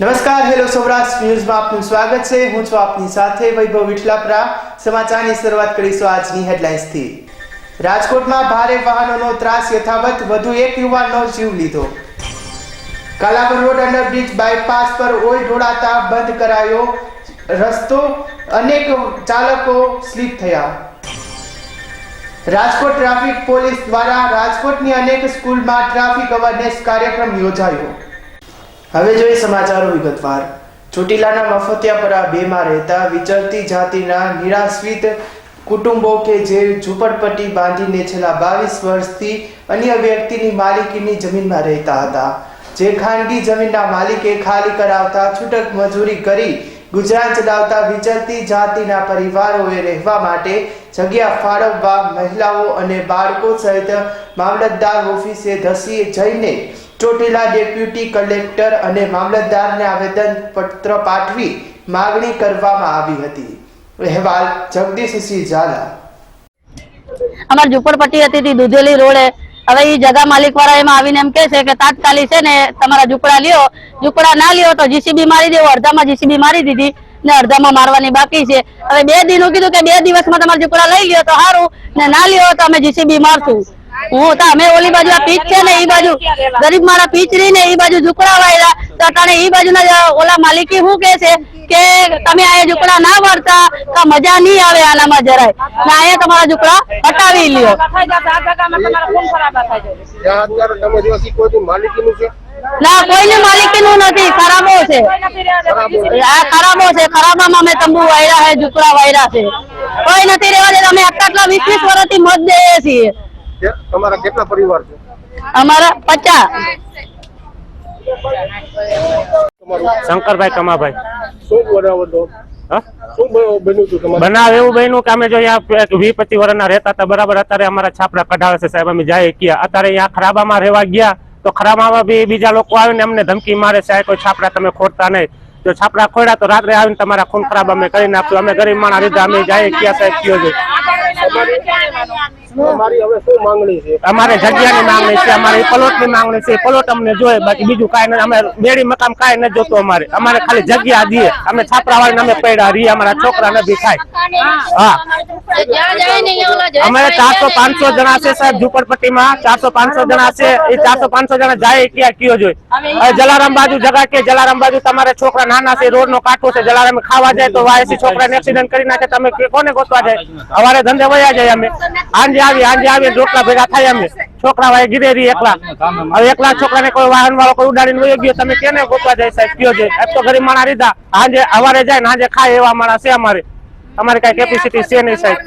નમસ્કાર, હેલો સૌરાષ્ટ્ર ન્યૂઝમાં આપનું સ્વાગત છે. હું છું આપની સાથે વૈભવ વિઠલાપરા. સમાચારની શરૂઆત કરીશું આજની હેડલાઇન્સથી. રાજકોટમાં ભારે વાહનોનો ત્રાસ યથાવત. વધુ એક યુવાનનો જીવ લીધો. કાલાવર રોડ અંડરબ્રિજ બાયપાસ પર ઓઇલ ઢોળાતા બંધ કરાયો રસ્તો. અનેક ચાલકો સ્લીપ થયા. રાજકોટ ટ્રાફિક પોલીસ દ્વારા રાજકોટની અનેક સ્કૂલમાં ટ્રાફિક અવેરનેસ કાર્યક્રમ યોજાયો. હવે જોઈએ સમાચારો વિગતવાર. ચોટીલાના મફતિયાપરા બેમાં રહેતા વિચરતી જાતિના નિરાશ્રિત કુટુંબો કે જે ઝૂંપડપટ્ટી બાંધીને છેલ્લા બાવીસ વર્ષથી અન્ય વ્યક્તિની માલિકીની જમીનમાં રહેતા હતા. જે ખાનગી જમીનના માલિકે ખાલી કરાવતા છૂટક મજૂરી કરી ગુજરાત ચલાવતા વિચરતી જાતિના પરિવારોએ રહેવા માટે જગ્યા ફાળવવા મહિલાઓ અને બાળકો સહિત મામલતદાર ઓફિસે ધસી જઈને ચોટીલા ડેપ્યુટી કલેક્ટર અને મામલતદારને આવેદન પત્ર પાઠવી માગણી કરવામાં આવી હતી. અહેવાલ જગદીશસિંહ ઝાલા. અમાર ઝુંપડપટ્ટી હતી તે દુધેલી રોડે હવે ઈ જગા માલિક વાળા એમાં આવીને એમ કે છે કે તાત્કાલિક છે ને તમારા ઝુંપડા લ્યો. ઝુંપડા ના લ્યો તો જીસીબી મારી દેવો. અડધામાં જીસીબી મારી દીધી ને અડધામાં મારવાની બાકી છે. હવે બે દિનનું કીધું કે બે દિવસમાં તમારા ઝુંપડા લઈ લ્યો તો સારું ને ના લ્યો તો અમે જીસીબી મારશું. હું તો અમે ઓલી બાજુ આ પીચ છે ને એ બાજુ ગરીબ મારા પીચ રહી ને એ બાજુ ઝુકડા વાયરા તો અટાણે એ બાજુના ઓલા માલિકી શું કે છે? કે તમે આ ઝુકડા ના વળતા, તો મજા નહીં આવે આનામાં જરાય. ને અહીંયા તમારા ઝુકડા હટાવી લ્યો. ના જો શીખવો ના કોઈની નથી, ખરાબો છે. આ ખરાબો છે. ખરાબામાં અમે તંબુ વાયરા છે ઝુકડા વાયરા છે. કોઈ નથી રહેવા દે અમે આટલા વીસ વીસ વર્ષથી મત દઈએ છીએ. તમારા કેટલા પરિવાર છે? અમારા પચાસ. શંકરભાઈ કમાભાઈ. શું બનાવો બનાવ એવું બન્યું કે અમે જો અહીંયા પચીસ વર્ષના રહેતા હતા બરાબર. અત્યારે અમારા છાપરા કઢાવે છે સાહેબ અમે જાય ગયા અત્યારે અહીંયા ખરાબામાં રહેવા ગયા તો ખરાબામાં બી બીજા લોકો આવીને અમને ધમકી મારે છે કોઈ છાપરા તમે ખોટતા નહીં. જો છાપરા ખોડ્યા તો રાત્રે આવીને તમારા ખૂન ખરાબ અમે કરી નાખ્યું. અમે ગરીબ માણસ લીધા અમે જાય ગયા સાહેબ કયો છે તમારી જગ્યા ની માંગણી છે? અમારે જગ્યાની માંગણી છે, અમારે પ્લોટની માંગણી છે પ્લોટ અમને જોઈએ, બાકી બીજું કાંઈ નથી અમે બેડી મકામ કાંઈ નથી જોતું અમારે. અમારે ખાલી જગ્યા દઈએ. અમે છાપરા વાળીને અમે પડ્યા રહીએ, અમારા છોકરા નથી ખાય હા. અમે ચારસો પાંચસો જણા છે સાહેબ ઝુંપડપટ્ટીમાં. ચારસો પાંચસો જણા છે. એ ચારસો પાંચસો જણા જાય ક્યાં કયો જોઈએ જલારામ બાજુ જગા કે જલારામ બાજુ તમારે છોકરા નાના છે રોડ નો કાંઠો છે જલારામ ખાવા જાય તો વાયસી છોકરાને એક્સિડન્ટ કરી નાખે તમે કોને ગોતવા જાય? અમારે ધંધે વયા જાય અમે. આંજે આવી આંજે આવી રોટલા ભેગા થાય અમે છોકરા વાય ગીરે રહી એકલા. હવે એકલા છોકરાને કોઈ વાહન વાળો કોઈ ઉડાડીને વયો ગયો તમે કેને ગોતવા જાય સાહેબ કયો છે એક તો ગરીબ માણા લીધા આંજે અવારે જાય ને આંજે ખાય એવા માણસ છે અમારે. અમારે કઈ કેપેસિટી છે નહીં સાહેબ.